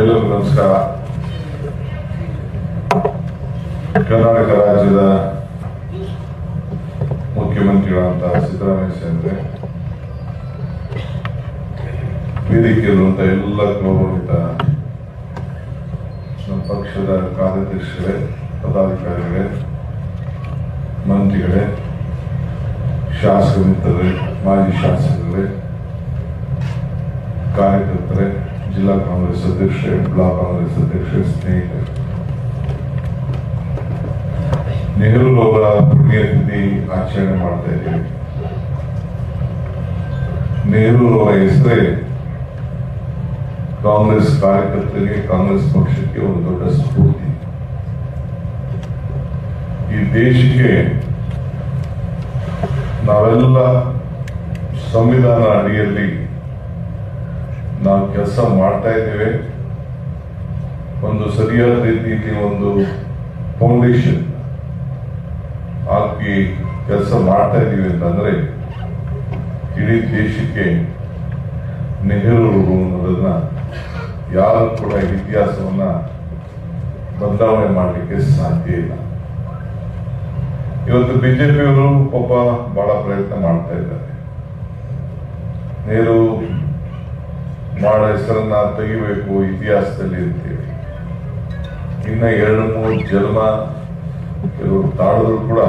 ಎಲ್ಲರಿಗೂ ನಮಸ್ಕಾರ. ಕರ್ನಾಟಕ ರಾಜ್ಯದ ಮುಖ್ಯಮಂತ್ರಿಗಳಂತ ಸಿದ್ದರಾಮಯ್ಯ ಅಂದ್ರೆ ವೇದಿಕೆಯಲ್ಲಿರುವಂತ ಎಲ್ಲ ಗೌರವಿತ ನಮ್ಮ ಪಕ್ಷದ ಕಾರ್ಯಾಧ್ಯಕ್ಷರೇ ಪದಾಧಿಕಾರಿಗಳೇ, ಮಂತ್ರಿಗಳೇ ಶಾಸಕ ಮಿತ್ರರೇ ಮಾಜಿ ಶಾಸಕರೇ ಕಾರ್ಯಕರ್ತರೇ ಜಿಲ್ಲಾ ಕಾಂಗ್ರೆಸ್ ಅಧ್ಯಕ್ಷೆ, ಬ್ಲಾಕ್ ಕಾಂಗ್ರೆಸ್ ಅಧ್ಯಕ್ಷೆ ಸ್ನೇಹಿತರು. ನೆಹರು ಅವರ ಪುಣ್ಯತಿಥಿ ಆಚರಣೆ ಮಾಡ್ತಾ ಇದ್ದೀವಿ. ನೆಹರು ಅವರ ಹೆಸರೇ ಕಾಂಗ್ರೆಸ್ ಕಾರ್ಯಕರ್ತರಿಗೆ, ಕಾಂಗ್ರೆಸ್ ಪಕ್ಷಕ್ಕೆ ಒಂದು ದೊಡ್ಡ ಸ್ಫೂರ್ತಿ. ಈ ದೇಶಕ್ಕೆ ನಾವೆಲ್ಲ ಸಂವಿಧಾನ ಅಡಿಯಲ್ಲಿ ನಾವು ಕೆಲಸ ಮಾಡ್ತಾ ಇದ್ದೇವೆ. ಒಂದು ಸರಿಯಾದ ರೀತಿಯಲ್ಲಿ ಒಂದು ಫೌಂಡೇಶನ್ ಹಾಕಿ ಕೆಲಸ ಮಾಡ್ತಾ ಇದ್ದೀವಿ ಅಂತಂದ್ರೆ ಇಡೀ ದೇಶಕ್ಕೆ ನೆಹರು ಅನ್ನೋದನ್ನ ಯಾರು ಕೂಡ ಇತಿಹಾಸವನ್ನ ಬದಲಾವಣೆ ಮಾಡಲಿಕ್ಕೆ ಸಾಧ್ಯ ಇಲ್ಲ. ಇವತ್ತು ಬಿಜೆಪಿಯವರು ಒಬ್ಬ ಬಹಳ ಪ್ರಯತ್ನ ಮಾಡ್ತಾ ಇದ್ದಾರೆ. ನೆಹರು ಮಾಡೋ ಹೆಸರನ್ನ ತೆಗಿಬೇಕು ಇತಿಹಾಸದಲ್ಲಿ ಅಂತೇಳಿ. ಇನ್ನ ಎರಡು, ಮೂರು ಜನ್ಮ ಕೆಲವರು ತಾಳಿದ್ರು ಕೂಡ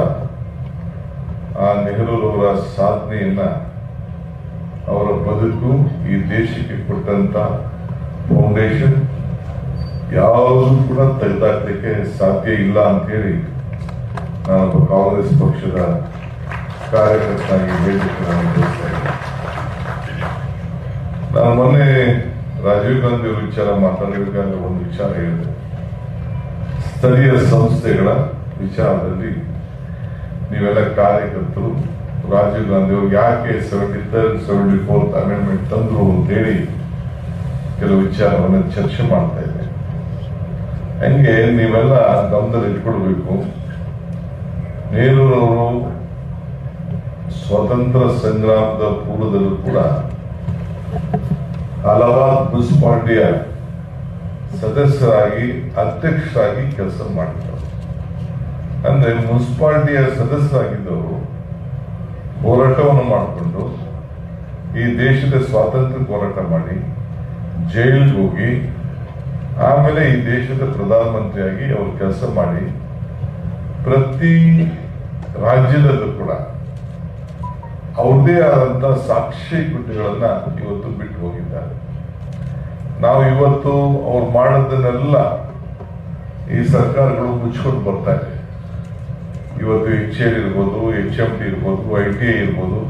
ಆ ನೆಹರೂರವರ ಸಾಧನೆಯನ್ನ ಅವರ ಬದುಕು ಈ ದೇಶಕ್ಕೆ ಕೊಟ್ಟಂತ ಫೌಂಡೇಶನ್ ಯಾವುದು ಕೂಡ ತೆಗೆದಾಕ್ಲಿಕ್ಕೆ ಸಾಧ್ಯ ಇಲ್ಲ ಅಂತೇಳಿ ನಾನೊಬ್ಬ ಕಾಂಗ್ರೆಸ್ ಪಕ್ಷದ ಕಾರ್ಯಕರ್ತನಾಗಿ ಇದ್ದೇನೆ. ನಾನು ಮೊನ್ನೆ ರಾಜೀವ್ ಗಾಂಧಿ ಅವರ ವಿಚಾರ ಮಾತಾಡಬೇಕಾದ್ರೆ ಒಂದು ವಿಚಾರ ಹೇಳಿದೆ. ಸ್ಥಳೀಯ ಸಂಸ್ಥೆಗಳ ವಿಚಾರದಲ್ಲಿ ನೀವೆಲ್ಲ ಕಾರ್ಯಕರ್ತರು, ರಾಜೀವ್ ಗಾಂಧಿ ಅವರು ಯಾಕೆ seventy third seventy fourth amendment ತಂದ್ರು ಅಂತೇಳಿ ಕೆಲವು ವಿಚಾರವನ್ನು ಚರ್ಚೆ ಮಾಡ್ತಾ ಇದ್ದೆ. ಹಂಗೆ ನೀವೆಲ್ಲ ಗಮನದಲ್ಲಿ ಇಟ್ಕೊಳ್ಬೇಕು. ನೆಹರೂರವರು ಸ್ವತಂತ್ರ ಸಂಗ್ರಾಮದ ಪೂರ್ವದಲ್ಲೂ ಕೂಡ ಹಲವಾರು ಮುನ್ಸಿಪಾಲಿಟಿಯ ಸದಸ್ಯರಾಗಿ, ಅಧ್ಯಕ್ಷರಾಗಿ ಕೆಲಸ ಮಾಡಿದ್ದಾರೆ. ಅಂದ್ರೆ ಮುನ್ಸಿಪಾಲಿಟಿಯ ಸದಸ್ಯರಾಗಿದ್ದವರು ಹೋರಾಟವನ್ನು ಮಾಡಿಕೊಂಡು ಈ ದೇಶದ ಸ್ವಾತಂತ್ರ್ಯ ಹೋರಾಟ ಮಾಡಿ ಜೈಲಿಗೆ ಹೋಗಿ, ಆಮೇಲೆ ಈ ದೇಶದ ಪ್ರಧಾನಮಂತ್ರಿಯಾಗಿ ಅವರು ಕೆಲಸ ಮಾಡಿ ಪ್ರತಿ ರಾಜ್ಯದಲ್ಲೂ ಕೂಡ ಅವ್ರದೇ ಆದಂತ ಸಾಕ್ಷಿ ಗುಡ್ಡೆಗಳನ್ನ ಇವತ್ತು ಬಿಟ್ಟು ಹೋಗಿದ್ದಾರೆ. ನಾವು ಇವತ್ತು ಅವ್ರು ಮಾಡಿದ್ದನ್ನೆಲ್ಲ ಈ ಸರ್ಕಾರಗಳು ಮುಚ್ಕೊಂಡು ಬರ್ತಾ ಇದೆ. ಇವತ್ತು ಎಚ್ ಎಲ್ ಇರ್ಬೋದು ಎಚ್ ಎಂ ಟಿ ಇರ್ಬೋದು ಐ ಟಿ ಐ ಇರ್ಬೋದು.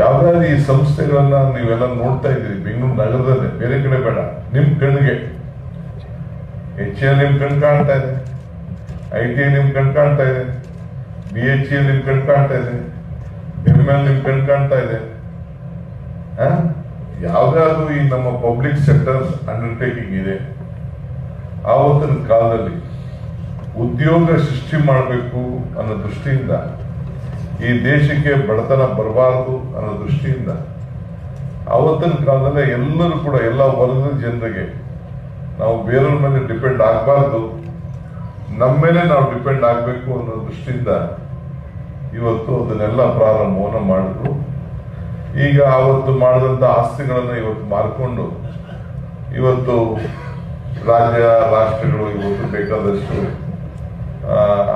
ಯಾವ್ದಾದ್ರು ಈ ಸಂಸ್ಥೆಗಳನ್ನ ನೀವೆಲ್ಲ ನೋಡ್ತಾ ಇದ್ದೀರಿ, ಬೆಂಗಳೂರು ನಗರದಲ್ಲೇ, ಬೇರೆ ಕಡೆ ಬೇಡ, ನಿಮ್ ಕಣ್ಣಿಗೆ ಎಚ್ ಎಲ್ ನಿಮ್ ಕಣ್ ಕಾಣ್ತಾ ಇದೆ. ಐ ಟಿ ಐ ನಿಮ್ ಕಣ್ ಕಾಣ್ತಾ ಇದೆ. ಬಿ ಎಚ್ ಎಲ್ ನಿಮ್ ಕಣ್ ಕಾಣ್ತಾ ಇದೆ. ಎಲ್ ನಿಮ್ ಕಣ್ ಕಾಣ್ತಾ ಇದೆ? ಯಾವ್ದಾದ್ರು ಈ ನಮ್ಮ ಪಬ್ಲಿಕ್ ಸೆಕ್ಟರ್ ಅಂಡರ್ಟೇಕಿಂಗ್ ಇದೆ. ಆವತ್ತಿನ ಕಾಲದಲ್ಲಿ ಉದ್ಯೋಗ ಸೃಷ್ಟಿ ಮಾಡಬೇಕು ಅನ್ನೋ ದೃಷ್ಟಿಯಿಂದ, ಈ ದೇಶಕ್ಕೆ ಬಡತನ ಬರಬಾರದು ಅನ್ನೋ ದೃಷ್ಟಿಯಿಂದ ಆವತ್ತಿನ ಕಾಲದಲ್ಲಿ ಎಲ್ಲರೂ ಕೂಡ ಎಲ್ಲ ವರ್ಗದ ಜನರಿಗೆ ನಾವು ಬೇರೆಯವ್ರ ಮೇಲೆ ಡಿಪೆಂಡ್ ಆಗಬಾರ್ದು. ನಮ್ಮ ಮೇಲೆ ನಾವು ಡಿಪೆಂಡ್ ಆಗಬೇಕು ಅನ್ನೋ ದೃಷ್ಟಿಯಿಂದ ಇವತ್ತು ಅದನ್ನೆಲ್ಲ ಪ್ರಾರಂಭವನ್ನು ಮಾಡಿದ್ರು. ಈಗ ಆವತ್ತು ಮಾಡಿದಂತ ಆಸ್ತಿಗಳನ್ನು ಇವತ್ತು ಮಾರ್ಕೊಂಡು ಇವತ್ತು ರಾಜ್ಯ, ರಾಷ್ಟ್ರಗಳು ಇವತ್ತು ಬೇಕಾದಷ್ಟು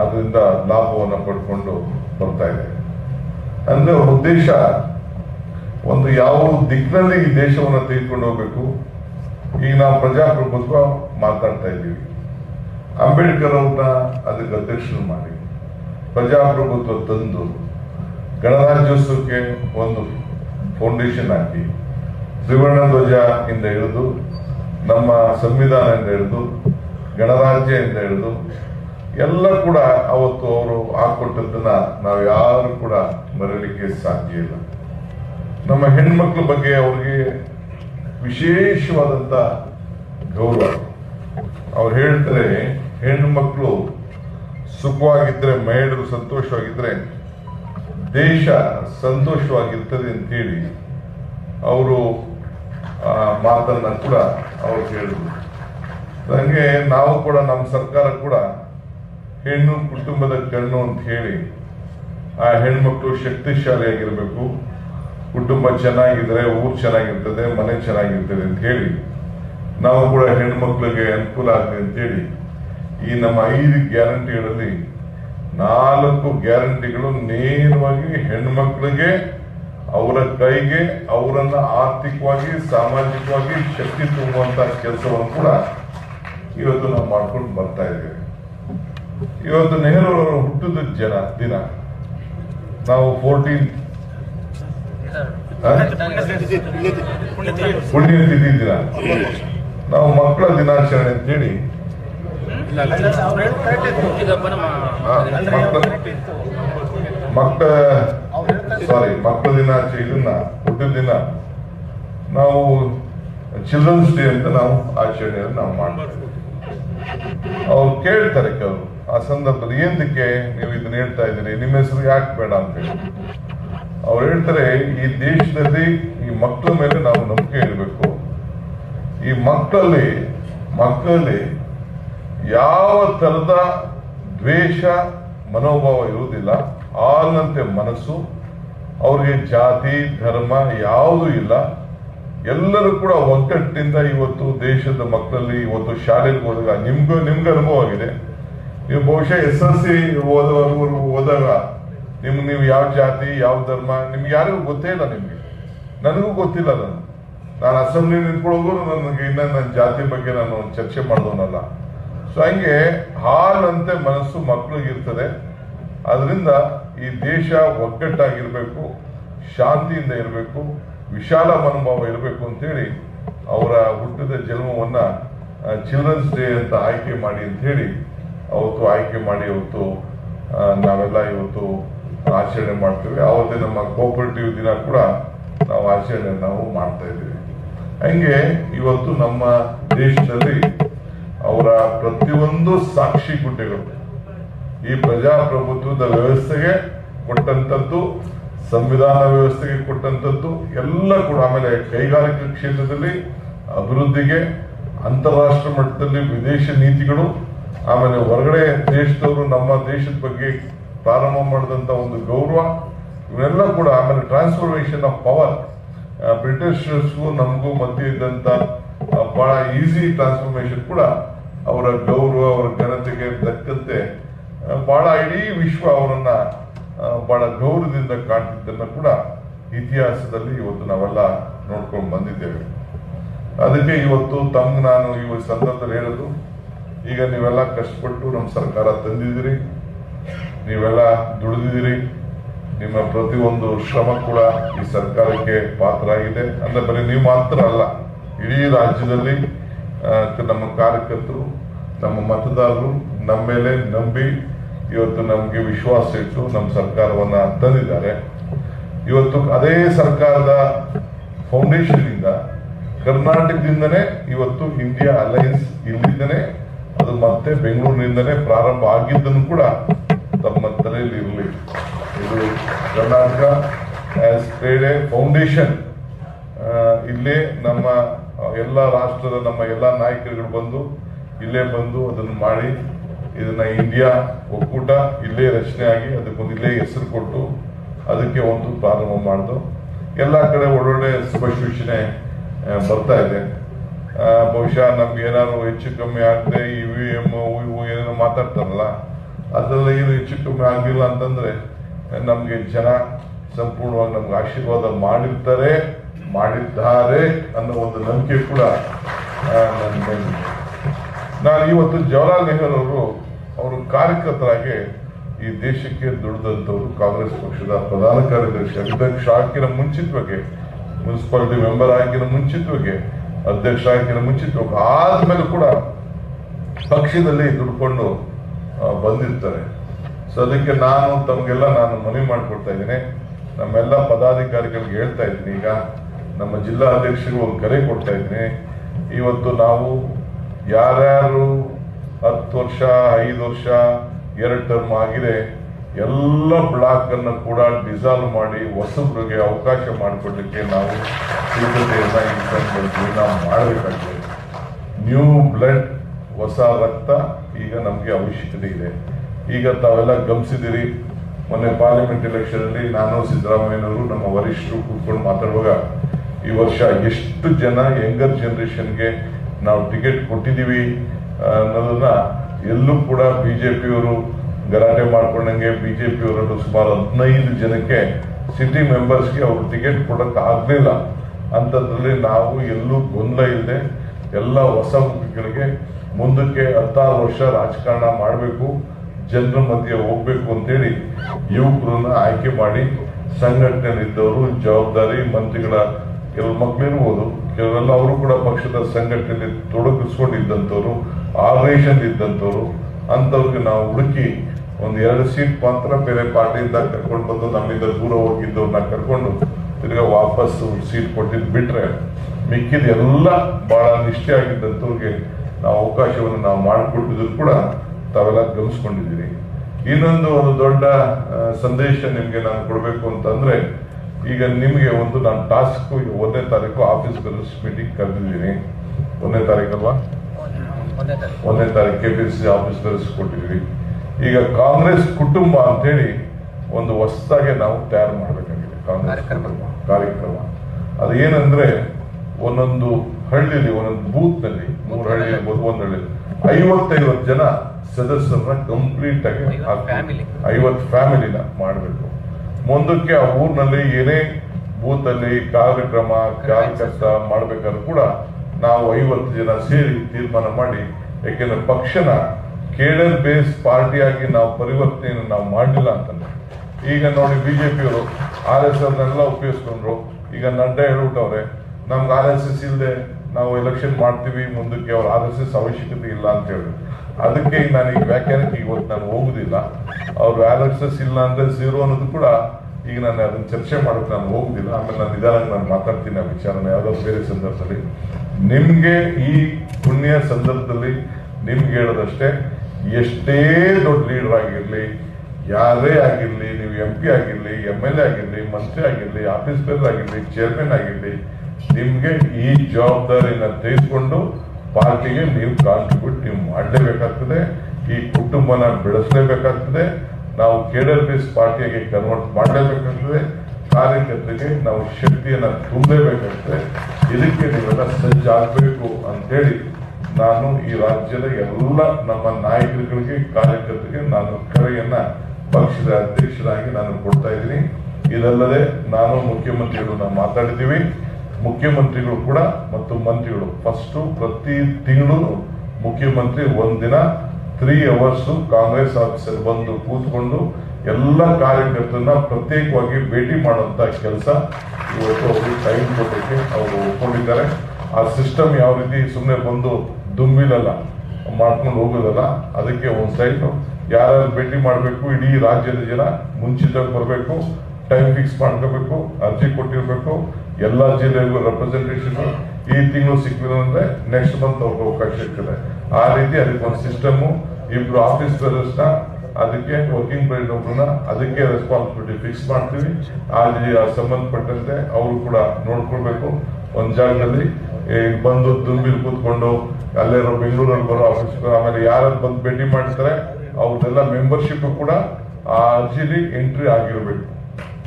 ಅದರಿಂದ ಲಾಭವನ್ನು ಪಡ್ಕೊಂಡು ಬರ್ತಾ ಇದೆ. ಅಂದ್ರೆ ಉದ್ದೇಶ ಒಂದು ಯಾವ ದಿಕ್ಕಿನಲ್ಲಿ ಈ ದೇಶವನ್ನು ತೆಗೆದುಕೊಂಡು ಹೋಗಬೇಕು? ಈಗ ನಾವು ಪ್ರಜಾಪ್ರಭುತ್ವ ಮಾತಾಡ್ತಾ ಇದ್ದೀವಿ. ಅಂಬೇಡ್ಕರ್ ಅವ್ರನ್ನ ಅದಕ್ಕೆ ಅಧ್ಯಕ್ಷರು ಮಾಡಿ. ಪ್ರಜಾಪ್ರಭುತ್ವ ತಂದು ಗಣರಾಜ್ಯೋತ್ಸವಕ್ಕೆ ಒಂದು ಫೌಂಡೇಶನ್ ಹಾಕಿ ತ್ರಿವರ್ಣ ಧ್ವಜ ಇಂದ ಹಿಡಿದು ನಮ್ಮ ಸಂವಿಧಾನದಿಂದ ಹಿಡಿದು ಗಣರಾಜ್ಯ ಇಂದ ಹಿಡಿದು ಎಲ್ಲ ಕೂಡ ಅವತ್ತು ಅವರು ಹಾಕೊಟ್ಟದ್ದನ್ನ ನಾವು ಯಾರು ಕೂಡ ಮರಲಿಕ್ಕೆ ಸಾಧ್ಯ ಇಲ್ಲ. ನಮ್ಮ ಹೆಣ್ಮಕ್ಳ ಬಗ್ಗೆ ಅವ್ರಿಗೆ ವಿಶೇಷವಾದಂತ ಗೌರವ. ಅವ್ರು ಹೇಳ್ತಾರೆ ಹೆಣ್ಣು ಮಕ್ಕಳು ಸುಖವಾಗಿದ್ರೆ ಮಹಿಳೆಯರು ಸಂತೋಷವಾಗಿದ್ರೆ ದೇಶ ಸಂತೋಷವಾಗಿರ್ತದೆ ಅಂತೇಳಿ ಅವರು ಆ, ಮಾತನ್ನ ಕೂಡ ಅವ್ರು ಹೇಳಿದ್ರು. ಹಾಗೆ ನಾವು ಕೂಡ ನಮ್ಮ ಸರ್ಕಾರ ಕೂಡ ಹೆಣ್ಣು ಕುಟುಂಬದ ಕಣ್ಣು ಅಂತ ಹೇಳಿ ಆ ಹೆಣ್ಮಕ್ಳು ಶಕ್ತಿಶಾಲಿಯಾಗಿರಬೇಕು. ಕುಟುಂಬ ಚೆನ್ನಾಗಿದ್ರೆ ಊರು ಚೆನ್ನಾಗಿರ್ತದೆ ಮನೆ ಚೆನ್ನಾಗಿರ್ತದೆ ಅಂತ ಹೇಳಿ ನಾವು ಕೂಡ ಹೆಣ್ಮಕ್ಳಿಗೆ ಅನುಕೂಲ ಆಗಲಿ ಅಂತೇಳಿ ಈ ನಮ್ಮ ಐದು ಗ್ಯಾರಂಟಿಗಳಲ್ಲಿ ನಾಲ್ಕು ಗ್ಯಾರಂಟಿಗಳು ನೇರವಾಗಿ ಹೆಣ್ಮಕ್ಳಿಗೆ, ಅವರ ಕೈಗೆ, ಅವರನ್ನ ಆರ್ಥಿಕವಾಗಿ, ಸಾಮಾಜಿಕವಾಗಿ ಶಕ್ತಿ ತುಂಬುವಂತ ಕೆಲಸವನ್ನು ಕೂಡ ಇವತ್ತು ನಾವು ಮಾಡ್ಕೊಂಡು ಬರ್ತಾ ಇದ್ದೇವೆ. ಇವತ್ತು ನೆಹರು ಅವರ ಹುಟ್ಟಿದ ಜನ, ದಿನ. ನಾವು ಫೋರ್ಟೀನ್ ಪುಣ್ಯತಿಥಿ ದಿನ. ನಾವು ಮಕ್ಕಳ ದಿನಾಚರಣೆ ಅಂತೇಳಿ ಮಕ್ಕಳ ಮಕ್ಕಳ ಸಾರಿ ಮಕ್ಕಳ ದಿನ ಇದನ್ನ ಹುಟ್ಟಿದ ದಿನ ನಾವು ಚಿಲ್ಡ್ರನ್ಸ್ ಡೇ ಅಂತ ನಾವು ಆಚರಣೆಯನ್ನು ನಾವು ಮಾಡ್ತೀವಿ. ಅವ್ರು ಕೇಳ್ತಾರೆ ಕೆಲವರು ಆ ಸಂದರ್ಭದಲ್ಲಿ ಏನಕ್ಕೆ ನೀವು ಇದನ್ನ ಹೇಳ್ತಾ ಇದ್ದೀರಿ? ನಿಮ್ಮ ಹೆಸರು ಯಾಕೆ ಬೇಡ ಅಂತ ಹೇಳಿ. ಅವ್ರು ಹೇಳ್ತಾರೆ ಈ ದೇಶದಲ್ಲಿ ಈ ಮಕ್ಕಳ ಮೇಲೆ ನಾವು ನಂಬಿಕೆ ಇರಬೇಕು ಈ ಮಕ್ಕಳಲ್ಲಿ ಮಕ್ಕಳಲ್ಲಿ ಯಾವ ತರದ ದ್ವೇಷ, ಮನೋಭಾವ ಇರುವುದಿಲ್ಲ ಆಲ್ನಂತೆ ಮನಸ್ಸು, ಅವರಿಗೆ ಜಾತಿ, ಧರ್ಮ ಯಾವುದೂ ಇಲ್ಲ. ಎಲ್ಲರೂ ಕೂಡ ಒಗ್ಗಟ್ಟಿನಿಂದ ಇವತ್ತು ದೇಶದ ಮಕ್ಕಳಲ್ಲಿ ಇವತ್ತು ಶಾಲೆಗೆ ಹೋದಾಗ ನಿಮ್ಗೂ, ನಿಮ್ಗೆ ಅನುಭವ ಆಗಿದೆ. ನೀವು ಬಹುಶಃ ಎಸ್ ಎಲ್ ಸಿ ಓದೋವರೆಗೂ ಹೋದಾಗ ನಿಮ್ಗೆ ನೀವು ಯಾವ ಜಾತಿ, ಯಾವ ಧರ್ಮ, ನಿಮ್ಗೆ ಯಾರಿಗೂ ಗೊತ್ತೇ ಇಲ್ಲ ನಿಮಗೆ. ನನಗೂ ಗೊತ್ತಿಲ್ಲ ನಾನು ನಾನು ಅಸೆಂಬ್ಲಿ ನಿಂತ್ಕೊಳ್ಳೋದು ನನಗೆ ಇನ್ನ ನನ್ನ ಜಾತಿ ಬಗ್ಗೆ ನಾನು ಚರ್ಚೆ ಮಾಡೋನಲ್ಲ ಸೊ ಹಂಗೆ ಹಾಲಂತೆ ಮನಸ್ಸು ಮಕ್ಕಳಿಗಿರ್ತದೆ ಅದರಿಂದ ಈ ದೇಶ ಒಗ್ಗಟ್ಟಾಗಿರಬೇಕು, ಶಾಂತಿಯಿಂದ ಇರಬೇಕು, ವಿಶಾಲ ಮನೋಭಾವ ಇರಬೇಕು ಅಂತೇಳಿ ಅವರ ಹುಟ್ಟಿದ ಜನ್ಮವನ್ನು ಚಿಲ್ಡ್ರನ್ಸ್ ಡೇ ಅಂತ ಆಯ್ಕೆ ಮಾಡಿ ಅಂತ ಹೇಳಿ ಅವತ್ತು ಆಯ್ಕೆ ಮಾಡಿ ಇವತ್ತು ನಾವೆಲ್ಲ ಇವತ್ತು ಆಚರಣೆ ಮಾಡ್ತೇವೆ. ಅವತ್ತೇ ನಮ್ಮ ಕೋಪರೇಟಿವ್ ದಿನ ಕೂಡ ನಾವು ಆಚರಣೆ ನಾವು ಮಾಡ್ತಾ ಇದ್ದೀವಿ. ಹಂಗೆ ಇವತ್ತು ನಮ್ಮ ದೇಶದಲ್ಲಿ ಅವರ ಪ್ರತಿಯೊಂದು ಸಾಕ್ಷಿ ಗುಡ್ಡೆಗಳು. ಈ ಪ್ರಜಾಪ್ರಭುತ್ವದ ವ್ಯವಸ್ಥೆಗೆ ಕೊಟ್ಟಂತದ್ದು ಸಂವಿಧಾನ ವ್ಯವಸ್ಥೆಗೆ ಕೊಟ್ಟಂತದ್ದು ಎಲ್ಲ ಕೂಡ ಆಮೇಲೆ ಕೈಗಾರಿಕಾ ಕ್ಷೇತ್ರದಲ್ಲಿ ಅಭಿವೃದ್ಧಿಗೆ ಅಂತಾರಾಷ್ಟ್ರ ಮಟ್ಟದಲ್ಲಿ ವಿದೇಶ ನೀತಿಗಳು ಆಮೇಲೆ ಹೊರಗಡೆ ದೇಶದವರು ನಮ್ಮ ದೇಶದ ಬಗ್ಗೆ ಪ್ರಾರಂಭ ಮಾಡಿದಂತ ಒಂದು ಗೌರವ ಇವೆಲ್ಲ ಕೂಡ ಆಮೇಲೆ ಟ್ರಾನ್ಸ್ಫಾರ್ಮೇಶನ್ ಆಫ್ ಪವರ್ ಬ್ರಿಟಿಷರ್ಸ್ಗೂ ನಮಗೂ ಮಧ್ಯೆ ಇದ್ದಂತ ಆ, ಬಹಳ ಈಸಿ ಟ್ರಾನ್ಸ್ಫಾರ್ಮೇಶನ್ ಕೂಡ ಅವರ ಗೌರವ, ಅವರ ಘನತೆಗೆ ತಕ್ಕಂತೆ ಬಹಳ ಇಡೀ ವಿಶ್ವ ಅವರನ್ನ ಬಹಳ ಗೌರವದಿಂದ ಕಾಣ್ತಿದ್ದನ್ನು ಕೂಡ ಇತಿಹಾಸದಲ್ಲಿ ಇವತ್ತು ನಾವೆಲ್ಲ ನೋಡ್ಕೊಂಡು ಬಂದಿದ್ದೇವೆ. ಅದಕ್ಕೆ ಇವತ್ತು ತಮ್ಗೆ ನಾನು ಈ ಸಂದರ್ಭದಲ್ಲಿ ಹೇಳೋದು, ಈಗ ನೀವೆಲ್ಲ ಕಷ್ಟಪಟ್ಟು ನಮ್ಮ ಸರ್ಕಾರ ತಂದಿದ್ದೀರಿ, ನೀವೆಲ್ಲ ದುಡಿದಿದ್ದೀರಿ, ನಿಮ್ಮ ಪ್ರತಿಯೊಂದು ಶ್ರಮ ಕೂಡ ಈ ಸರ್ಕಾರಕ್ಕೆ ಪಾತ್ರ ಆಗಿದೆ. ಅಂದ್ರೆ ಬರೀ ನೀವು ಮಾತ್ರ ಅಲ್ಲ, ಇಡೀ ರಾಜ್ಯದಲ್ಲಿ ನಮ್ಮ ಕಾರ್ಯಕರ್ತರು, ನಮ್ಮ ಮತದಾರರು, ನಮ್ಮ ಮೇಲೆ ನಂಬಿ ಇವತ್ತು ನಮಗೆ ವಿಶ್ವಾಸ ಇಟ್ಟು ನಮ್ಮ ಸರ್ಕಾರವನ್ನ ತಂದಿದ್ದಾರೆ. ಇವತ್ತು ಅದೇ ಸರ್ಕಾರದ ಫೌಂಡೇಶನ್ ಇಂದ ಕರ್ನಾಟಕದಿಂದನೇ ಇವತ್ತು ಇಂಡಿಯಾ ಅಲಯನ್ಸ್ ಇಲ್ಲಿಂದನೇ, ಅದು ಮತ್ತೆ ಬೆಂಗಳೂರಿನಿಂದನೇ ಪ್ರಾರಂಭ ಆಗಿದ್ದನ್ನು ಕೂಡ ತಮ್ಮ ತಲೆಯಲ್ಲಿ ಇರಲಿ. ಇದು ಕರ್ನಾಟಕ ಆಸ್ ಟ್ರೇಡ್ ಫೌಂಡೇಶನ್ ಇಲ್ಲೇ ನಮ್ಮ ಎಲ್ಲ ರಾಷ್ಟ್ರದ ನಮ್ಮ ಎಲ್ಲ ನಾಯಕರುಗಳು ಬಂದು ಇಲ್ಲೇ ಬಂದು ಅದನ್ನು ಮಾಡಿ, ಇದನ್ನ ಇಂಡಿಯಾ ಒಕ್ಕೂಟ ಇಲ್ಲೇ ರಚನೆ ಆಗಿ ಅದಕ್ಕೊಂದು ಇಲ್ಲೇ ಹೆಸರು ಕೊಟ್ಟು ಅದಕ್ಕೆ ಒಂದು ಪ್ರಾರಂಭ ಮಾಡಿದ್ರು ಎಲ್ಲ ಕಡೆ ಒಳ್ಳೊಳ್ಳೆ ಶುಭ ಸೂಚನೆ ಬರ್ತಾ ಇದೆ. ಬಹುಶಃ ನಮ್ಗೆ ಏನಾದ್ರು ಹೆಚ್ಚು ಕಮ್ಮಿ ಆಗದೆ ಇ ವಿ ಎಂ ಏನೇನೋ ಮಾತಾಡ್ತಾರಲ್ಲ, ಅದರಲ್ಲಿ ಏನು ಹೆಚ್ಚು ಕಮ್ಮಿ ಆಗಿಲ್ಲ ಅಂತಂದ್ರೆ ನಮಗೆ ಜನ ಸಂಪೂರ್ಣವಾಗಿ ನಮ್ಗೆ ಆಶೀರ್ವಾದ ಮಾಡಿರ್ತಾರೆ. ಮಾಡಿದ್ದಾರೆ ಅನ್ನೋ ಒಂದು ನಂಬಿಕೆ ಕೂಡ ನಾನು ಇವತ್ತು ಜವಾಹರ್ಲಾಲ್ ನೆಹರು ಅವರು ಅವರು ಕಾರ್ಯಕರ್ತರಾಗಿ ಈ ದೇಶಕ್ಕೆ ದುಡಿದಂಥವ್ರು ಕಾಂಗ್ರೆಸ್ ಪಕ್ಷದ ಪ್ರಧಾನ ಕಾರ್ಯದರ್ಶಿ ಅಧ್ಯಕ್ಷ ಆಗಿನ ಮುಂಚಿತವಾಗಿ, ಮುನ್ಸಿಪಾಲಿಟಿ ಮೆಂಬರ್ ಆಗಿನ ಮುಂಚಿತವಾಗಿ, ಅಧ್ಯಕ್ಷ ಆಗಿನ ಮುಂಚಿತವಾಗಿ ಆದ್ಮೇಲೆ ಕೂಡ ಪಕ್ಷದಲ್ಲಿ ದುಡ್ಕೊಂಡು ಬಂದಿರ್ತಾರೆ. ಸೊ ಅದಕ್ಕೆ ನಾನು ತಮಗೆಲ್ಲ ನಾನು ಮನವಿ ಮಾಡಿಕೊಡ್ತಾ ಇದ್ದೀನಿ. ನಮ್ಮೆಲ್ಲ ಪದಾಧಿಕಾರಿಗಳಿಗೆ ಹೇಳ್ತಾ ಇದ್ದೀನಿ. ಈಗ ನಮ್ಮ ಜಿಲ್ಲಾ ಅಧ್ಯಕ್ಷರಿಗೆ ಒಂದು ಕರೆ ಕೊಡ್ತಾ ಇದ್ದೀನಿ. ಇವತ್ತು ನಾವು ಯಾರ್ಯಾರು ಹತ್ತು ವರ್ಷ, ಐದು ವರ್ಷ, ಎರಡು ಟರ್ಮ್ ಆಗಿದೆ, ಎಲ್ಲ ಬ್ಲಾಕ್ ಅನ್ನು ಕೂಡ ಡಿಸಾಲ್ವ್ ಮಾಡಿ ಹೊಸಬ್ರಿಗೆ ಅವಕಾಶ ಮಾಡಿಕೊಡ್ಲಿಕ್ಕೆ ನಾವು ಸಿದ್ಧತೆಯನ್ನು ನಾವು ಮಾಡಬೇಕಾಗಿದೆ ನ್ಯೂ ಬ್ಲಡ್ ಹೊಸ ರಕ್ತ ಈಗ ನಮಗೆ ಅವಶ್ಯಕತೆ ಇದೆ. ಈಗ ತಾವೆಲ್ಲ ಗಮನಿಸಿದಿರಿ ಮೊನ್ನೆ ಪಾರ್ಲಿಮೆಂಟ್ ಎಲೆಕ್ಷನ್ ಅಲ್ಲಿ ನಾನು ಸಿದ್ದರಾಮಯ್ಯನವರು ನಮ್ಮ ವರಿಷ್ಠರು ಕೂತ್ಕೊಂಡು ಮಾತಾಡುವಾಗ ಈ ವರ್ಷ ಎಷ್ಟು ಜನ ಯಂಗರ್ ಜನರೇಷನ್ಗೆ ನಾವು ಟಿಕೆಟ್ ಕೊಟ್ಟಿದ್ದೀವಿ ಅನ್ನೋದನ್ನ ಎಲ್ಲೂ ಕೂಡ ಬಿ ಜೆ ಪಿಯವರು ಗಲಾಟೆ ಮಾಡ್ಕೊಂಡಂಗೆ ಬಿ ಜೆ ಪಿಯವರನ್ನು ಸುಮಾರು ಹದಿನೈದು ಜನಕ್ಕೆ ಸಿಟಿ ಮೆಂಬರ್ಸ್ಗೆ ಅವರು ಟಿಕೆಟ್ ಕೊಡಕ್ ಆಗ್ಲಿಲ್ಲ. ಅಂಥದ್ರಲ್ಲಿ ನಾವು ಎಲ್ಲೂ ಗೊಂದಲ ಇಲ್ಲದೆ ಎಲ್ಲ ಹೊಸ ಮುಖಗಳಿಗೆ ಮುಂದಕ್ಕೆ ಹತ್ತಾರು ವರ್ಷ ರಾಜಕಾರಣ ಮಾಡಬೇಕು, ಜನರ ಮಧ್ಯೆ ಹೋಗ್ಬೇಕು ಅಂತೇಳಿ ಯುವಕರನ್ನ ಆಯ್ಕೆ ಮಾಡಿ ಸಂಘಟನೆಯಲ್ಲಿದ್ದವರು ಜವಾಬ್ದಾರಿ ಮಂತ್ರಿಗಳ ಕೆಲವು ಮಕ್ಕಳಿರ್ಬೋದು ಕೆಲವೆಲ್ಲ ಅವರು ಕೂಡ ಪಕ್ಷದ ಸಂಘಟನೆಯಲ್ಲಿ ತೊಡಗಿಸ್ಕೊಂಡಿದ್ದಂಥವ್ರು ಆವೇಶದಿದ್ದಂಥವ್ರು ಅಂಥವ್ರಿಗೆ ನಾವು ಹುಡುಕಿ ಒಂದು ಎರಡು ಸೀಟ್ ಮಾತ್ರ ಬೇರೆ ಪಾರ್ಟಿಯಿಂದ ಕರ್ಕೊಂಡು ಬಂದು ನಮ್ಮಿಂದ ದೂರ ಹೋಗಿದ್ದವ್ರನ್ನ ಕರ್ಕೊಂಡು ತಿರ್ಗಾ ವಾಪಸ್ ಸೀಟ್ ಕೊಟ್ಟಿದ್ದು ಬಿಟ್ರೆ ಮಿಕ್ಕಿದ ಎಲ್ಲ ಬಹಳ ನಿಷ್ಠೆ ಆಗಿದ್ದಂಥವ್ರಿಗೆ ನಾವು ಅವಕಾಶವನ್ನು ನಾವು ಮಾಡಿಕೊಟ್ಟಿದ್ರು ಕೂಡ ತಾವೆಲ್ಲ ಗಮನಿಸ್ಕೊಂಡಿದ್ದೀರಿ. ಇನ್ನೊಂದು ಒಂದು ದೊಡ್ಡ ಸಂದೇಶ ನಿಮಗೆ ನಾನು ಕೊಡಬೇಕು ಅಂತಂದ್ರೆ ಈಗ ನಿಮಗೆ ಒಂದು ನಾನು ಟಾಸ್ಕ್ ಒಂದನೇ ತಾರೀಕು ಆಫೀಸ್ ಬೆಲಸ್ ಮೀಟಿಂಗ್ ಕರೆದಿದ್ದೀನಿ. ಒಂದನೇ ತಾರೀಕಲ್ವಾ ಒಂದೇ ತಾರೀಕು. ಒಂದನೇ ತಾರೀಕು ಕೆ ಪಿ ಸಿ ಆಫೀಸ್ ಬೆಲಸ್ ಕೊಟ್ಟಿದ್ದೀವಿ ಈಗ ಕಾಂಗ್ರೆಸ್ ಕುಟುಂಬ ಅಂತೇಳಿ ಒಂದು ಹೊಸದಾಗಿ ನಾವು ತಯಾರು ಮಾಡಬೇಕಾಗಿದೆ ಕಾಂಗ್ರೆಸ್ ಕಾರ್ಯಕ್ರಮ. ಕುಟುಂಬ ಕಾರ್ಯಕ್ರಮ. ಅದು ಏನಂದ್ರೆ ಒಂದೊಂದು ಹಳ್ಳಿಯಲ್ಲಿ ಒಂದೊಂದು ಬೂತ್ನಲ್ಲಿ ಮೂರು ಹಳ್ಳಿ ಇರ್ಬೋದು ಒಂದು ಹಳ್ಳಿ ಐವತ್ತೈವತ್ತು ಜನ ಸದಸ್ಯರನ್ನ ಕಂಪ್ಲೀಟ್ ಆಗಿ. ಐವತ್ತು ಫ್ಯಾಮಿಲಿನ ಮಾಡಬೇಕು. ಮುಂದಕ್ಕೆ ಆ ಊರಿನಲ್ಲಿ ಏನೇ ಬೂತ್ ಅಲ್ಲಿ ಕಾರ್ಯಕ್ರಮ, ಕಾರ್ಯಕರ್ತ ಮಾಡ್ಬೇಕಾದ್ರೂ ಕೂಡ ನಾವು ಐವತ್ತು ಜನ ಸೇರಿ ತೀರ್ಮಾನ ಮಾಡಿ ಯಾಕೆಂದ್ರೆ ಪಕ್ಷನ ಕೇಡರ್ ಬೇಸ್ ಪಾರ್ಟಿಯಾಗಿ ನಾವು ಪರಿವರ್ತನೆಯನ್ನು ನಾವು ಮಾಡಲಿಲ್ಲ ಅಂತಂದ್ರೆ. ಈಗ ನೋಡಿ ಬಿಜೆಪಿಯವರು ಆರ್ ಎಸ್ ಎಲ್ಲ ಉಪಯೋಗಿಸ್ಕೊಂಡ್ರು. ಈಗ ನಡ್ಡಾ ಹೇಳ್ಬಿಟ್ಟವ್ರೆ, ನಮ್ಗೆ ಆರ್ ಎಸ್ ಎಸ್ ಇಲ್ಲದೆ ನಾವು ಎಲೆಕ್ಷನ್ ಮಾಡ್ತೀವಿ, ಮುಂದಕ್ಕೆ ಅವ್ರ ಆರ್ ಎಸ್ ಎಸ್ ಅವಶ್ಯಕತೆ ಇಲ್ಲ ಅಂತ ಹೇಳಿ. ಅದಕ್ಕೆ ನಾನು ಈಗ ವ್ಯಾಖ್ಯಾನಕ್ಕೆ ಇವತ್ತು ನಾನು ಹೋಗುದಿಲ್ಲ. ಅವ್ರ ವ್ಯಾಲೆನ್ಸಸ್ ಇಲ್ಲ ಅಂದ್ರೆ ಝೀರೋ ಅನ್ನೋದು ಕೂಡ ಈಗ ನಾನು ಅದನ್ನ ಚರ್ಚೆ ಮಾಡೋಕೆ ನಾನು ಹೋಗುದಿಲ್ಲ. ಆಮೇಲೆ ನಾನು ನಿಧಾನಕ್ಕೆ ನಾನು ಮಾತಾಡ್ತೀನಿ ಆ ವಿಚಾರನ ಯಾವುದೋ ಬೇರೆ ಸಂದರ್ಭದಲ್ಲಿ. ನಿಮಗೆ ಈ ಪುಣ್ಯ ಸಂದರ್ಭದಲ್ಲಿ ನಿಮ್ಗೆ ಹೇಳೋದಷ್ಟೇ, ಎಷ್ಟೇ ದೊಡ್ಡ ಲೀಡರ್ ಆಗಿರಲಿ, ಯಾರೇ ಆಗಿರಲಿ, ನೀವು ಎಂ ಪಿ ಆಗಿರಲಿ ಎಂ ಎಲ್ ಎ ಆಗಿರಲಿ, ಮಂತ್ರಿ ಆಗಿರಲಿ ಆಫೀಸ್ ಬೇರೆ ಆಗಿರಲಿ ಚೇರ್ಮನ್ ಆಗಿರಲಿ, ನಿಮಗೆ ಈ ಜವಾಬ್ದಾರಿನ ತೆಗೆದುಕೊಂಡು ಪಾರ್ಟಿಗೆ ನೀವು ಕಾಂಟ್ರಿಬ್ಯೂಟ್ ನೀವು ಮಾಡಲೇಬೇಕಾಗ್ತದೆ, ಈ ಕುಟುಂಬನ ಬೆಳೆಸಲೇಬೇಕಾಗ್ತದೆ, ನಾವು ಕೇಡರ್ ಬೇಸ್ ಪಾರ್ಟಿಯಾಗಿ ಕನ್ವರ್ಟ್ ಮಾಡಲೇಬೇಕಾಗ್ತದೆ, ಕಾರ್ಯಕರ್ತರಿಗೆ ನಾವು ಶಕ್ತಿಯನ್ನು ತುಂಬಲೇಬೇಕಾಗ್ತದೆ, ಇದಕ್ಕೆ ನೀವೆಲ್ಲ ಸಜ್ಜಾಗಬೇಕು ಅಂತೇಳಿ ನಾನು ಈ ರಾಜ್ಯದ ಎಲ್ಲ ನಮ್ಮ ನಾಯಕರುಗಳಿಗೆ, ಕಾರ್ಯಕರ್ತರಿಗೆ ನಾನು ಕರೆಯನ್ನ ಪಕ್ಷದ ಅಧ್ಯಕ್ಷರಾಗಿ ನಾನು ಕೊಡ್ತಾ ಇದ್ದೀನಿ. ಇದಲ್ಲದೆ ನಾನು ಮುಖ್ಯಮಂತ್ರಿಗಳು ನಾವು ಮಾತಾಡಿದ್ದೀವಿ. ಮುಖ್ಯಮಂತ್ರಿಗಳು ಕೂಡ ಮತ್ತು ಮಂತ್ರಿಗಳು. ಫಸ್ಟ್ ಪ್ರತಿ ತಿಂಗಳು ಮುಖ್ಯಮಂತ್ರಿ ಒಂದಿನ ತ್ರೀ ಅವರ್ಸ್ ಕಾಂಗ್ರೆಸ್ ಆಫೀಸರ್ ಬಂದು ಕೂತ್ಕೊಂಡು ಎಲ್ಲ ಕಾರ್ಯಕರ್ತರನ್ನ ಪ್ರತ್ಯೇಕವಾಗಿ ಭೇಟಿ ಮಾಡುವಂತ ಕೆಲಸ ಇವತ್ತು ಅವರು ಟೈಮ್ ಕೊಟ್ಟಕ್ಕೆ ಅವರು ಒಪ್ಕೊಂಡಿದ್ದಾರೆ. ಆ ಸಿಸ್ಟಮ್ ಯಾವ ರೀತಿ ಸುಮ್ಮನೆ ಬಂದು ದುಮ್ಮಿಲಲ್ಲ, ಮಾಡ್ಕೊಂಡು ಹೋಗೋದಲ್ಲ, ಅದಕ್ಕೆ ಒಂದು ಸೈಡ್ ಯಾರ್ಯಾರು ಭೇಟಿ ಮಾಡಬೇಕು, ಇಡೀ ರಾಜ್ಯದ ಜನ ಮುಂಚಿತವಾಗಿ ಬರಬೇಕು ಟೈಮ್ ಫಿಕ್ಸ್ ಮಾಡ್ಕೋಬೇಕು, ಅರ್ಜಿ ಕೊಟ್ಟಿರ್ಬೇಕು ಎಲ್ಲಾ ಜಿಲ್ಲೆಗೂ ರೆಪ್ರೆಸೆಂಟೇಷನ್ ಈ ತಿಂಗಳು ಸಿಕ್ಕಿಲ್ಲ ಅಂದ್ರೆ ನೆಕ್ಸ್ಟ್ ಮಂತ್ ಅವ್ರಿಗೆ ಅವಕಾಶ ಇರ್ತದೆ. ಆ ರೀತಿ ಅದಕ್ಕೆ ಒಂದು ಸಿಸ್ಟಮ್ ಇಬ್ರು ಆಫೀಸ್ನ ಅದಕ್ಕೆ ವರ್ಕಿಂಗ್ ಪ್ರೈಡ್ ಒಬ್ಬರನ್ನ ಅದಕ್ಕೆ ರೆಸ್ಪಾನ್ಸಿಬಿಲಿಟಿ ಫಿಕ್ಸ್ ಮಾಡ್ತೀವಿ. ಆ ಸಂಬಂಧಪಟ್ಟಂತೆ ಅವರು ಕೂಡ ನೋಡ್ಕೊಳ್ಬೇಕು. ಒಂದ್ ಜಾಗದಲ್ಲಿ ಬಂದು ದುಂಬಿಲ್ ಕೂತ್ಕೊಂಡು ಅಲ್ಲೇರೋ ಬೆಂಗಳೂರಲ್ಲಿ ಬರೋ ಆಫೀಸ್ ಆಮೇಲೆ ಯಾರು ಬಂದು ಭೇಟಿ ಮಾಡ್ತಾರೆ ಅವ್ರದ್ದೆಲ್ಲ ಮೆಂಬರ್ಶಿಪ್ ಕೂಡ ಆ ಅರ್ಜಿಲಿ ಎಂಟ್ರಿ ಆಗಿರ್ಬೇಕು.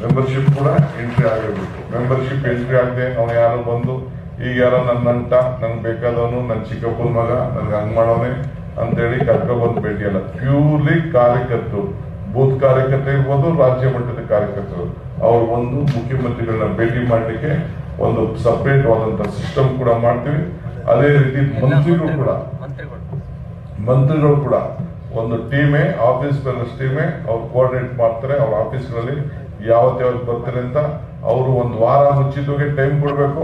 ಮೆಂಬರ್ಶಿಪ್ ಕೂಡ ಎಂಟ್ರಿ ಆಗಿರ್ಬೇಕು. ಮೆಂಬರ್ಶಿಪ್ ಎಂಟ್ರಿ ಆಗದೆ ಅವ್ನು ಯಾರೋ ಬಂದು, ಈಗ ಯಾರೋ ನನ್ನ ನಂಟ, ನಂಗೆ ಬೇಕಾದವನು ನನ್ನ ಚಿಕ್ಕಪ್ಪನ ಮಗ, ನನ್ಗೆ ಹಂಗ್ ಮಾಡೋನೆ ಅಂತೇಳಿ ಕರ್ಕೊಬಂದು ಭೇಟಿ ಅಲ್ಲ ಪ್ಯೂರ್ಲಿ ಕಾರ್ಯಕರ್ತರು. ಬೂತ್ ಕಾರ್ಯಕರ್ತ ಇರ್ಬೋದು ರಾಜ್ಯ ಮಟ್ಟದ ಕಾರ್ಯಕರ್ತರು. ಅವ್ರು ಒಂದು ಮುಖ್ಯಮಂತ್ರಿಗಳನ್ನ ಭೇಟಿ ಮಾಡಲಿಕ್ಕೆ ಒಂದು ಸಪ್ರೇಟ್ ಆದಂತ ಸಿಸ್ಟಮ್ ಕೂಡ ಮಾಡ್ತೀವಿ. ಅದೇ ರೀತಿ ಮಂತ್ರಿಗಳು ಕೂಡ. ಮಂತ್ರಿಗಳು ಕೂಡ. ಒಂದು ಟೀಮೇ ಆಫೀಸ್ ಟೀಮೇ ಅವ್ರು ಕೋಆರ್ಡಿನೇಟ್ ಮಾಡ್ತಾರೆ, ಅವ್ರ ಆಫೀಸ್ಗಳಲ್ಲಿ ಯಾವತ್ತು ಯಾವತ್ತು ಬರ್ತಾರೆ ಅಂತ ಅವರು ಒಂದು ವಾರ ಮುಂಚಿತವಾಗಿ ಟೈಮ್ ಕೊಡಬೇಕು.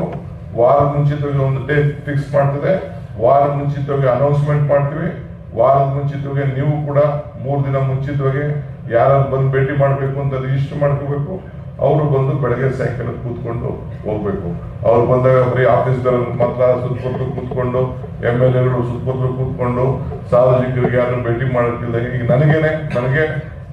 ವಾರ ಮುಂಚಿತವಾಗಿ ಒಂದು ಡೇಟ್ ಫಿಕ್ಸ್ ಮಾಡ್ತದೆ ವಾರ ಮುಂಚಿತವಾಗಿ ಅನೌನ್ಸ್ಮೆಂಟ್ ಮಾಡ್ತೀವಿ. ವಾರದ ಮುಂಚಿತವಾಗಿ ನೀವು ಕೂಡ ಮೂರು ದಿನ ಮುಂಚಿತವಾಗಿ ಯಾರು ಬಂದು ಭೇಟಿ ಮಾಡಬೇಕು ಅಂತ ರಿಜಿಸ್ಟರ್ ಮಾಡ್ಕೋಬೇಕು. ಅವರು ಬಂದು ಬೆಳಗ್ಗೆ ಸಾಯಂಕಾಲ ಕೂತ್ಕೊಂಡು ಹೋಗ್ಬೇಕು. ಅವ್ರು ಬಂದಾಗ ಬರೀ ಆಫೀಸ್ ಮಾತ್ರ ಸುತ್ತಮುತ್ತ ಕೂತ್ಕೊಂಡು ಎಂ ಎಲ್ ಎಗಳು ಸುತ್ತಮುತ್ತ ಕೂತ್ಕೊಂಡು, ಸಾರ್ವಜನಿಕರಿಗೆ ಯಾರು ಭೇಟಿ ಮಾಡೋಕ್ಕಿಲ್ಲ. ಈಗ ನನಗೇನೆ, ನನಗೆ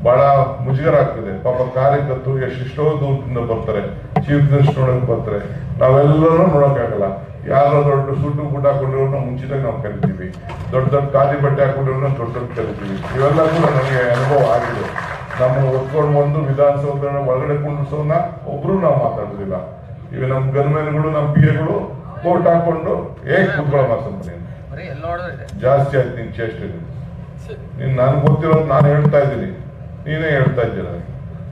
ಬಹಳ ಮುಜುಗರ ಆಗ್ತದೆ ಪಾಪ ಕಾರ್ಯಕರ್ತರು ಎಷ್ಟೆಷ್ಟೋ ದೂರದಿಂದ ಬರ್ತಾರೆ ಚೀಫ್ ಗೆಸ್ಟ್ ನೋಡಕ್ ಬರ್ತಾರೆ. ನಾವೆಲ್ಲರೂ ನೋಡೋಕ್ಕಾಗಲ್ಲ. ಯಾರೋ ದೊಡ್ಡ ಸುಟ್ಟು ಗುಡ್ಡ ಹಾಕೊಂಡಿರೋರ್ನ ಮುಂಚಿತಾಗಿ ನಾವು ಕರಿತೀವಿ. ದೊಡ್ಡ ದೊಡ್ಡ ಖಾಲಿ ಬಟ್ಟೆ ಹಾಕೊಂಡಿರೋರ್ನ ದೊಡ್ಡ ದೊಡ್ಡ ಕರಿತೀವಿ. ಇವೆಲ್ಲ ಕೂಡ ನಮಗೆ ಅನುಭವ ಆಗಿದೆ. ನಮ್ಮ ಒತ್ಕೊಂಡು ಬಂದು ವಿಧಾನಸೌಧ ಒಳಗಡೆ ಕುಂಡಿಸೋನ ಒಬ್ರು ನಾವು ಮಾತಾಡೋದಿಲ್ಲ. ಈಗ ನಮ್ಮ ಗನ್ಮೇನ್ಗಳು ನಮ್ಮ ಪಿ ಎಗಳು ಕೋರ್ಟ್ ಹಾಕೊಂಡು ಹೇಗೆ ಕುತ್ಕೊಳ್ಳೋ ಮಾತಂತ ಜಾಸ್ತಿ ಆಯ್ತು ನಿನ್ ಚೇಷ್ಟೆ. ನೀನ್ ನನ್ಗೆ ಗೊತ್ತಿರೋದು ನಾನು ಹೇಳ್ತಾ ಇದ್ದೀನಿ. ನೀನೇ ಹೇಳ್ತಾ ಇದ್ದೀರ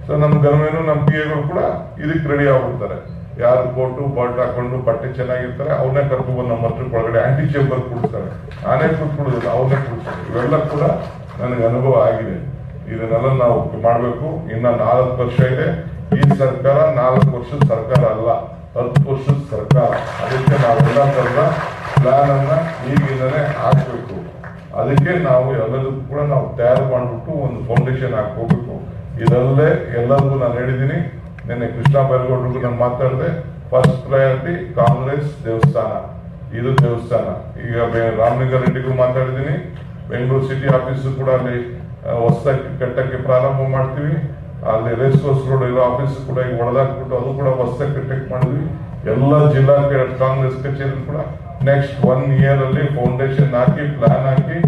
ಸೊ ನಮ್ಮ ಗರ್ಮೇನು ನಮ್ಮ ಪಿ ಎಗಳು ಕೂಡ ಇದಕ್ಕೆ ರೆಡಿ ಆಗ್ಬಿಡ್ತಾರೆ. ಯಾರು ಕೋಟು ಬಟ್ ಹಾಕೊಂಡು ಬಟ್ಟೆ ಚೆನ್ನಾಗಿರ್ತಾರೆ ಅವನ್ನೇ ಕರ್ಕೊಂಡು ಬಂದು ನಮ್ಮ ಹತ್ರ ಒಳಗಡೆ ಆಂಟಿ ಚೇಂಬರ್ ಕೂಡಿಸ್ತಾರೆ. ನಾನೇ ಕೂತ್ಕೊಳ್ಳೋದಿಲ್ಲ ಅವನ್ನೇ ಕೂಡಿಸ್ತಾರೆ. ಇವೆಲ್ಲ ಕೂಡ ನನಗೆ ಅನುಭವ ಆಗಿದೆ. ಇದನ್ನೆಲ್ಲ ನಾವು ಮಾಡಬೇಕು. ಇನ್ನ ನಾಲ್ಕು ವರ್ಷ ಇದೆ. ಈ ಸರ್ಕಾರ ನಾಲ್ಕು ವರ್ಷದ ಸರ್ಕಾರ ಅಲ್ಲ, ಹತ್ತು ವರ್ಷದ ಸರ್ಕಾರ. ಅದಕ್ಕೆ ನಾವೆಲ್ಲ ತರದ ಪ್ಲಾನ್ ಅನ್ನ ಈಗಿಂದನೇ ಹಾಕ್ಬೇಕು. ಅದಕ್ಕೆ ನಾವು ಎಲ್ಲದಕ್ಕೂ ಕೂಡ ನಾವು ತಯಾರು ಮಾಡಿಬಿಟ್ಟು ಒಂದು ಫೌಂಡೇಶನ್ ಹಾಕೋಬೇಕು ಇದಲ್ಲೇ ಎಲ್ಲರಿಗೂ ನಾನು ಹೇಳಿದ್ದೀನಿ, ನಿನ್ನೆ ಕೃಷ್ಣ ಬೈರೇಗೌಡರಿಗೂ ನಾನು ಮಾತಾಡಿದೆ ಫಸ್ಟ್ ಪ್ರಯಾರಿಟಿ ಕಾಂಗ್ರೆಸ್ ದೇವಸ್ಥಾನ. ಇದು ದೇವಸ್ಥಾನ. ಈಗ ರಾಮಲಿಂಗ ರೆಡ್ಡಿಗೂ ಮಾತಾಡಿದ್ದೀನಿ, ಬೆಂಗಳೂರು ಸಿಟಿ ಆಫೀಸು ಕೂಡ ಅಲ್ಲಿ ಹೊಸದಾಗಿ ಕಟ್ಟಕ್ಕೆ ಪ್ರಾರಂಭ ಮಾಡ್ತೀವಿ. ಅಲ್ಲಿ ರೇಸ್ ಕೋರ್ಸ್ ರೋಡ್ ಇರೋ ಆಫೀಸ್ ಕೂಡ ಈಗ ಹೊಡೆದಾಕ್ಬಿಟ್ಟು ಅದು ಕೂಡ ಹೊಸದಾಗಿ ಕಟ್ಟಕ್ಕೆ ಮಾಡಿದ್ವಿ. ಎಲ್ಲ ಜಿಲ್ಲಾ ಕಾಂಗ್ರೆಸ್ ಕಚೇರಿ ಕೂಡ ನೆಕ್ಸ್ಟ್ ಒನ್ ಇಯರ್ ಅಲ್ಲಿ ಫೌಂಡೇಶನ್ ಹಾಕಿ ಪ್ಲಾನ್ ಹಾಕಿ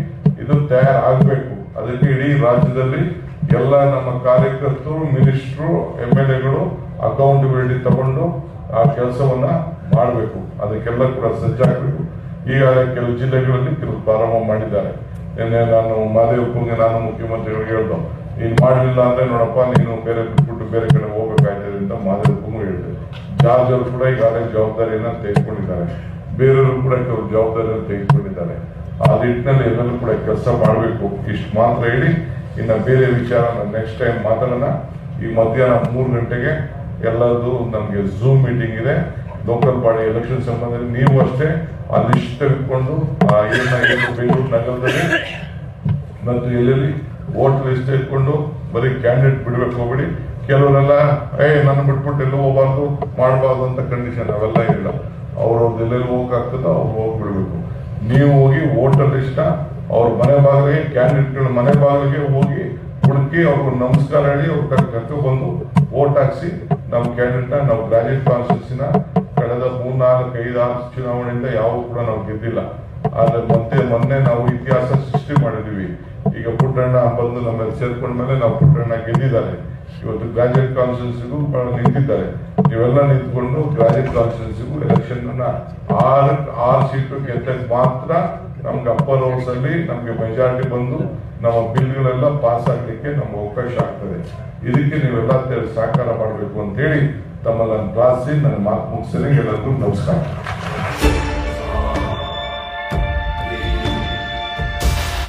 ಇದು ತಯಾರಾಗಬೇಕು. ಅದಕ್ಕೆ ಇಡೀ ರಾಜ್ಯದಲ್ಲಿ ಎಲ್ಲ ನಮ್ಮ ಕಾರ್ಯಕರ್ತರು ಮಿನಿಸ್ಟ್ರು ಎಂ ಎಲ್ ಎಗಳು ಅಕೌಂಟಬಿಲಿಟಿ ತಗೊಂಡು ಆ ಕೆಲಸವನ್ನ ಮಾಡಬೇಕು. ಅದಕ್ಕೆಲ್ಲ ಕೂಡ ಸಜ್ಜಾಗಬೇಕು. ಈಗ ಕೆಲವು ಜಿಲ್ಲೆಗಳಲ್ಲಿ ಕೆಲವು ಪ್ರಾರಂಭ ಮಾಡಿದ್ದಾರೆ. ನಿನ್ನೆ ನಾನು ಮಾದೇವಪ್ಪಂಗೆ ನಾನು ಮುಖ್ಯಮಂತ್ರಿಗಳಿಗೆ ಹೇಳ್ದು, ನೀನು ಮಾಡಲಿಲ್ಲ ಅಂದ್ರೆ ನೋಡಪ್ಪ, ನೀನು ಬೇರೆ ಬಿಟ್ಬಿಟ್ಟು ಬೇರೆ ಕಡೆ ಹೋಗ್ಬೇಕಾಯ್ತದೆ ಅಂತ ಮಾದೇವಪ್ಪಂಗೂ ಹೇಳಿದೆ. ಜಾರ್ಜ್ ಅವರು ಕೂಡ ಈಗಾಗಲೇ ಜವಾಬ್ದಾರಿಯನ್ನ ತೆಗೆದುಕೊಂಡಿದ್ದಾರೆ. ಬೇರೆಯವರು ಕೂಡ ಕೆಲವು ಜವಾಬ್ದಾರಿಯನ್ನು ತೆಗೆದುಕೊಂಡಿದ್ದಾರೆ ಆ ನಿಟ್ಟಿನಲ್ಲಿ ಎಲ್ಲರೂ ಕೂಡ ಕೆಲಸ ಮಾಡಬೇಕು. ಇಷ್ಟು ಮಾತ್ರ ಹೇಳಿ, ಇನ್ನು ಬೇರೆ ವಿಚಾರ ನೆಕ್ಸ್ಟ್ ಟೈಮ್ ಮಾತಾಡೋಣ. ಈ ಮಧ್ಯಾಹ್ನ ಮೂರು ಗಂಟೆಗೆ ಎಲ್ಲರದು ನಮಗೆ ಝೂಮ್ ಮೀಟಿಂಗ್ ಇದೆ. ಲೋಕಲ್ ಬಾಡಿ ಎಲೆಕ್ಷನ್ ಸಂಬಂಧದಲ್ಲಿ ನೀವು ಅಷ್ಟೇ ಆ ಲಿಸ್ಟ್ ತೆಗೆದುಕೊಂಡು ಬೆಂಗಳೂರು ನಗರದಲ್ಲಿ ಮತ್ತು ಎಲ್ಲೆಲ್ಲಿ ವೋಟ್ ಲಿಸ್ಟ್ ಇಟ್ಕೊಂಡು ಬರೀ ಕ್ಯಾಂಡಿಡೇಟ್ ಬಿಡ್ಬೇಕು ಹೋಗ್ಬೇಡಿ. ಕೆಲವರೆಲ್ಲ, ಏ ನನ್ನ ಬಿಟ್ಬಿಟ್ಟು ಎಲ್ಲೂ ಹೋಗಬಾರ್ದು, ಮಾಡಬಾರ್ದು ಅಂತ ಕಂಡೀಷನ್ ಅವೆಲ್ಲ ಇಲ್ಲ. ಅವ್ರವ್ರದ್ದು ಎಲ್ಲೆಲ್ಲಿ ಹೋಗಕ್ಕಾಗ್ತದೋ ಅವ್ರು ಹೋಗ್ಬಿಡ್ಬೇಕು. ನೀವು ಹೋಗಿ ವೋಟರ್ ಇಷ್ಟ, ಅವ್ರ ಮನೆ ಬಾಗಿಲಿಗೆ ಕ್ಯಾಂಡಿಡೇಟ್ಗಳ ಮನೆ ಬಾಗಿಲಿಗೆ ಹೋಗಿ ಹುಡುಕಿ ಅವ್ರಿಗೆ ನಮಸ್ಕಾರ ಹೇಳಿ ಅವ್ರ ಕರ್ಕೊಂಡು ಬಂದು ವೋಟ್ ಹಾಕ್ಸಿ ನಮ್ಮ ಕ್ಯಾಂಡಿಡೇಟ್ನ ನಾವು ಗ್ರಾಜುಯೇಟ್ ಕಾನ್ಸ್ಟಿಟ್ಯೂನ್ಸಿನ ಕಳೆದ ಮೂರ್ನಾಲ್ಕು ಐದು ಆರು ಚುನಾವಣೆಯಿಂದ ಯಾವೂ ಕೂಡ ನಾವು ಗೆದ್ದಿಲ್ಲ. ಆದ್ರೆ ಮತ್ತೆ ಮೊನ್ನೆ ನಾವು ಇತಿಹಾಸ ಸೃಷ್ಟಿ ಮಾಡಿದೀವಿ ಈಗ ಪುಟ್ಟಣ್ಣ ಬಂದು ನಮ್ಮಲ್ಲಿ ಸೇರ್ಕೊಂಡ ಮೇಲೆ ನಾವು ಪುಟ್ಟಣ್ಣ ಗೆದ್ದಿದ್ದಾರೆ. ಇವತ್ತು ಗ್ರಾಜುಯೇಟ್ ಕಾನ್ಸ್ಟಿಟ್ಯೂನ್ಸಿಗೂ ನಿಂತಿದ್ದಾರೆ. ಇವೆಲ್ಲ ನಿಂತ್ಕೊಂಡು ಗ್ರಾಜುಯೇಟ್ ಕಾನ್ಫರೆನ್ಸ್ಗೂ ಎಲೆಕ್ಷನ್ ಆರು ಆರು ಸೀಟು ಗೆದ್ದಾಗ ಮಾತ್ರ ನಮ್ಗೆ ಅಪ್ಪರ್ ಹೌಸ್ ಅಲ್ಲಿ ನಮ್ಗೆ ಮೆಜಾರಿಟಿ ಬಂದು ನಮ್ಮ ಬಿಲ್ಗಳೆಲ್ಲ ಪಾಸ್ ಆಗ್ಲಿಕ್ಕೆ ನಮ್ಗೆ ಅವಕಾಶ ಆಗ್ತದೆ. ಇದಕ್ಕೆ ನೀವೆಲ್ಲ ಸಹಕಾರ ಮಾಡಬೇಕು ಅಂತ ಹೇಳಿ ತಮ್ಮನ್ನ ಪ್ರಾರ್ಥಿಸಿ ನನ್ನ ಮಾತು ಮುಗಿಸಿದ್ರೆ ಎಲ್ಲರಿಗೂ ನಮಸ್ಕಾರ.